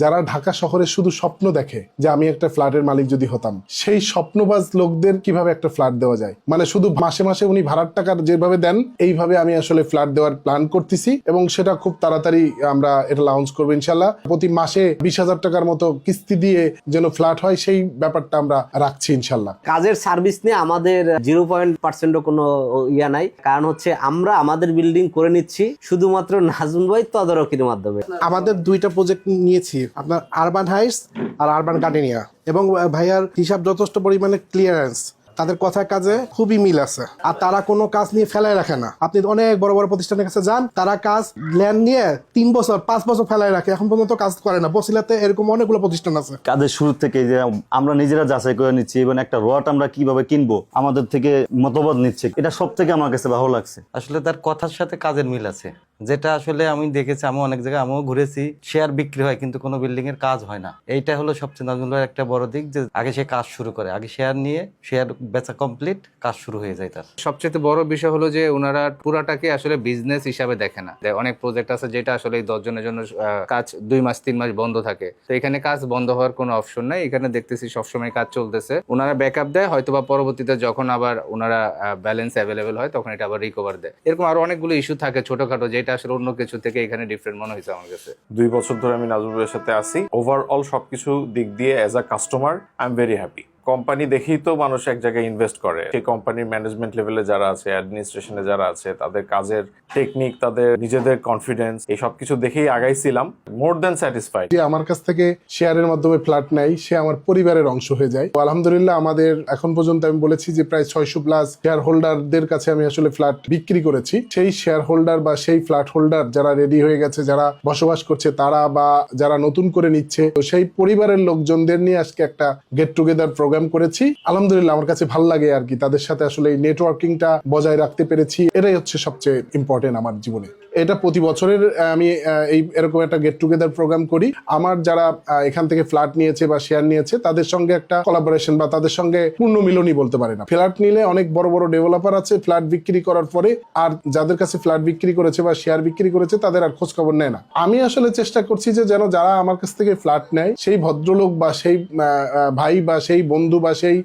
যারা ঢাকা শহরে শুধু স্বপ্ন দেখে যে আমি একটা ফ্ল্যাটের মালিক যদি হতাম সেই স্বপ্নবাজ লোকদের কীভাবে একটা ফ্ল্যাট দেওয়া যায়? মানে শুধু মাসে মাসে উনি ভাড়ার টাকা যেভাবে দেন এইভাবে আমি আসলে ফ্ল্যাট দেওয়ার প্ল্যান করতেছি এবং সেটা খুব তাড়াতাড়ি আমরা এটা লঞ্চ করব ইনশাল্লাহ প্রতি মাসে বিশ হাজার টাকার মতো কিস্তি দিয়ে যেন ফ্ল্যাট হয় সেই ব্যাপারটা আমরা রাখছি ইনশাল্লাহ কাজের সার্ভিস নিয়ে আমাদের জিরো পয়েন্ট পার্সেন্টও কোনো ইয়া নাই। কারণ হচ্ছে আমরা আমাদের বিল্ডিং করে নিচ্ছি শুধুমাত্র নাজমুল ভাই তদারকির মাধ্যমে। আমাদের দুইটা প্রজেক্ট নিয়েছি আপনার আরবান হাইটস আর আরবান গার্ডেনিয়া এবং ভাইয়ার হিসাব যথেষ্ট পরিমাণে ক্লিয়ারেন্স তাদের কথা কাজে খুবই মিল আছে। আর তারা কোনো কাজ নিয়ে ফেলায় রাখে না। আপনি অনেক বড় বড় প্রতিষ্ঠানের কাছে যান তারা কাজ ল্যান্ড নিয়ে তিন বছর পাঁচ বছর ফেলায় রাখে। এখন পর্যন্ত কাজ করে না। বসিলাতে এরকম অনেকগুলো প্রতিষ্ঠান আছে। কাজের শুরু থেকে যে আমরা নিজেরা যাচাই করে নিচ্ছি এবং একটা রড আমরা কীভাবে কিনবো আমাদের থেকে মতবাদ নিচ্ছে। এটা সব থেকে আমার কাছে ভালো লাগছে। আসলে তার কথার সাথে কাজের মিল আছে। যেটা আসলে আমি দেখেছি আমি অনেক জায়গায় আমিও ঘুরেছি শেয়ার বিক্রি হয় কিন্তু কোনো বিল্ডিং এর কাজ হয় না। এইটা হলো সবচেয়ে নাজমুল একটা বড় দিক যে আগে সে কাজ শুরু করে, আগে শেয়ার নিয়ে শেয়ার বেচা কমপ্লিট কাজ শুরু হয়ে যায় তার। সবচেয়ে বড় বিষয় হলো যে ওনারা পুরাটাকে আসলে বিজনেস হিসাবে দেখে না। অনেক প্রজেক্ট আছে যেটা আসলে এই দশ জনের জন্য কাজ দুই মাস, তিন মাস বন্ধ থাকে। তো এখানে কাজ বন্ধ হওয়ার কোনো অপশন নাই। এখানে দেখতেছি সবসময় কাজ চলতেছে। ওনারা ব্যাকআপ দেয়, হয়তোবা পরবর্তীতে যখন আবার ওনারা ব্যালেন্স অ্যাভেলেবেল হয়, তখন এটা আবার রিকভার দেয়। এরকম আরও অনেকগুলো ইস্যু থাকে ছোটখাটো, যেটা আসলে অন্য কিছু থেকে এখানে ডিফারেন্ট মনে হয়েছে আমার কাছে। দুই বছর ধরে আমি নাজমুলের সাথে আছি। ওভারঅল সবকিছু দিক দিয়ে as a customer I am very happy company দেখেই তো মানুষ এক জায়গায় ইনভেস্ট করে। সেই কোম্পানির ম্যানেজমেন্ট লেভেলে যারা আছে অ্যাডমিনিস্ট্রেশনে যারা আছে, তাদের কাজের টেকনিক তাদের নিজেদের কনফিডেন্স এই সব কিছু দেখেই আগাইছিলাম মোর দেন স্যাটিসফাইড যে আমার কাছ থেকে শেয়ারের মাধ্যমে ফ্ল্যাট নেয়, সে আমার পরিবারের অংশ হয়ে যায়। তো আলহামদুলিল্লাহ আমাদের এখন পর্যন্ত আমি বলেছি যে প্রায় ছয়শো প্লাস শেয়ার হোল্ডারদের কাছে আমি আসলে ফ্ল্যাট বিক্রি করেছি। সেই শেয়ার হোল্ডার বা সেই ফ্ল্যাট হোল্ডার যারা রেডি হয়ে গেছে, যারা বসবাস করছে, তারা বা যারা নতুন করে নিচ্ছে, তো সেই পরিবারের লোকজনদের নিয়ে আজকে একটা গেট টুগেদার প্রোগ্রাম করেছি। আলহামদুলিল্লাহ, আমার কাছে ভালো লাগে আর কি। তাদের সাথে আসলে এই নেটওয়ার্কিংটা বজায় রাখতে পেরেছি। এটাই হচ্ছে সবচেয়ে ইম্পর্টেন্ট আমার জীবনে। এটা প্রতি বছরের আমি এই এরকম একটা গেট টুগেদার প্রোগ্রাম করি। আমার যারা এখান থেকে ফ্ল্যাট নিয়েছে বা শেয়ার নিয়েছে, তাদের সঙ্গে একটা কোলাবোরেশন বা তাদের সঙ্গে পূর্ণ মিলনই বলতে পারে না। ফ্ল্যাট নিলে অনেক বড় বড় ডেভেলপার আছে ফ্ল্যাট বিক্রি করার পরে আর যাদের কাছে ফ্ল্যাট বিক্রি করেছে বা শেয়ার বিক্রি করেছে, তাদের আর খোঁজ খবর নেয় না। আমি আসলে চেষ্টা করছি যে যেন যারা আমার কাছ থেকে ফ্ল্যাট নেয়, সেই ভদ্রলোক বা সেই ভাই বা সেই বন্ধু বা সেই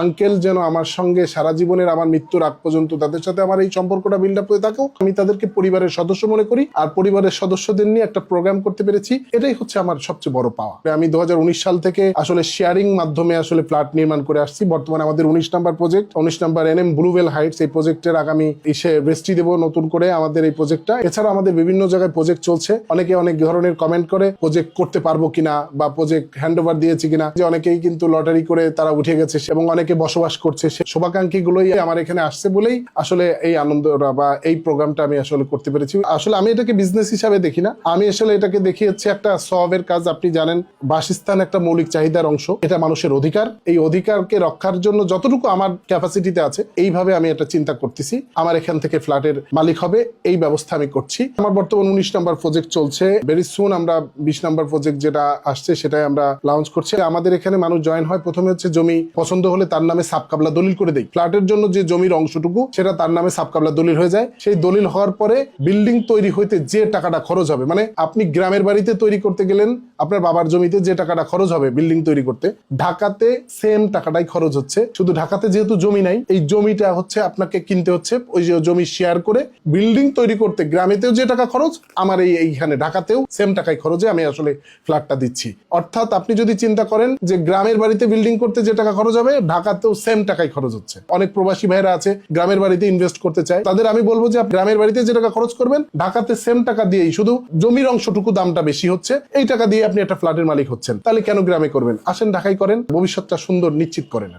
আঙ্কেল যেন আমার সঙ্গে সারা জীবনের আমার মৃত্যুর আগ পর্যন্ত তাদের সাথে আমার এই সম্পর্কটা বিল্ড আপ হয়ে থাকুক। আমি তাদেরকে পরিবারের সদস্য মনে করি, আর পরিবারের সদস্যদের নিয়ে একটা প্রোগ্রাম করতে পেরেছি। এটাই হচ্ছে আমার সবচেয়ে বড় পাওয়া। আমি দুই হাজার উনিশ সাল থেকে আসলে শেয়ারিং মাধ্যমে আসলে ফ্ল্যাট নির্মাণ করে আসছি। বর্তমানে আমাদের উনিশ নাম্বার প্রজেক্ট উনিশ number N M Bluebell Heights এই প্রজেক্টের আগামী এসে রেস্টি দেবো নতুন করে আমাদের এই প্রজেক্টটা এছাড়া আমাদের বিভিন্ন জায়গায় প্রজেক্ট চলছে। অনেকে অনেক ধরনের কমেন্ট করে প্রজেক্ট করতে পারব কিনা বা প্রজেক্ট হ্যান্ড ওভার দিয়েছি কিনা। যে অনেকেই কিন্তু লটারি করে তারা উঠে গেছে, এবং অনেকে বসবাস করছে। সে শুভাকাঙ্ক্ষী গুলোই আমার এখানে আসছে বলেই আসলে এই আনন্দটা বা এই প্রোগ্রামটা আমি আসলে করতে পেরেছি। আসলে আমি এটাকে বিজনেস হিসাবে দেখি না। আমি আসলে এটাকে দেখি হচ্ছে একটা সবের কাজ, আপনি জানেন, বাসস্থান একটা মৌলিক চাহিদার অংশ। এটা মানুষের অধিকার। এই অধিকারকে রক্ষার জন্য যতটুকু আমার ক্যাপাসিটিতে আছে, এইভাবে আমি এটা চিন্তা করতেছি। আমার এখান থেকে ফ্ল্যাটের মালিক হবে, এই ব্যবস্থা আমি করছি। আমার বর্তমান উনিশ নাম্বার প্রজেক্ট চলছে। ভেরি সুন আমরা বিশ নাম্বার প্রজেক্ট যেটা আসছে, সেটাই আমরা লঞ্চ করছি। আমাদের এখানে মানুষ জয়েন হয়, প্রথমে হচ্ছে জমি পছন্দ হলে তার নামে সাবকাবলা দলিল করে দেয় ফ্ল্যাটের জন্য যে জমির অংশটুকু, সেটা তার নামে সাবকাবলা দলিল হয়ে যায়। সেই দলিল হওয়ার পরে বিল্ডিং তৈরি হইতে যে টাকাটা খরচ হবে মানে আপনি গ্রামের বাড়িতে তৈরি করতে গেলেন, আপনার বাবার জমিতে যে টাকাটা খরচ হবে বিল্ডিং তৈরি করতে, ঢাকাতে সেম টাকাটাই খরচ হচ্ছে। শুধু ঢাকাতে যেহেতু জমি নাই, এই জমিটা হচ্ছে আপনাকে কিনতে হচ্ছে, ওই যে জমি শেয়ার করে বিল্ডিং তৈরি করতে, গ্রামেতেও যে টাকা খরচ, আমার এই এইখানে ঢাকাতেও সেম টাকাই খরচে আমি আসলে ফ্ল্যাটটা দিচ্ছি। অর্থাৎ আপনি যদি চিন্তা করেন যে গ্রামের বাড়িতে বিল্ডিং করতে যে টাকা খরচ হবে, ঢাকাতেও সেম টাকাই খরচ হচ্ছে। অনেক প্রবাসী ভাইরা আছে, গ্রামের বাড়িতে ইনভেস্ট করতে চায়, তাদের আমি বলব যে, গ্রামের বাড়িতে যে টাকা খরচ করবেন। ঢাকাতে সেম টাকা দিয়েই শুধু জমির অংশটুকু দামটা বেশি হচ্ছে। এই টাকা দিয়ে আপনি একটা ফ্ল্যাটের মালিক হচ্ছেন। তাহলে কেন গ্রামে করবেন? আসেন, ঢাকায় করেন। ভবিষ্যৎটা সুন্দর, নিশ্চিত করেন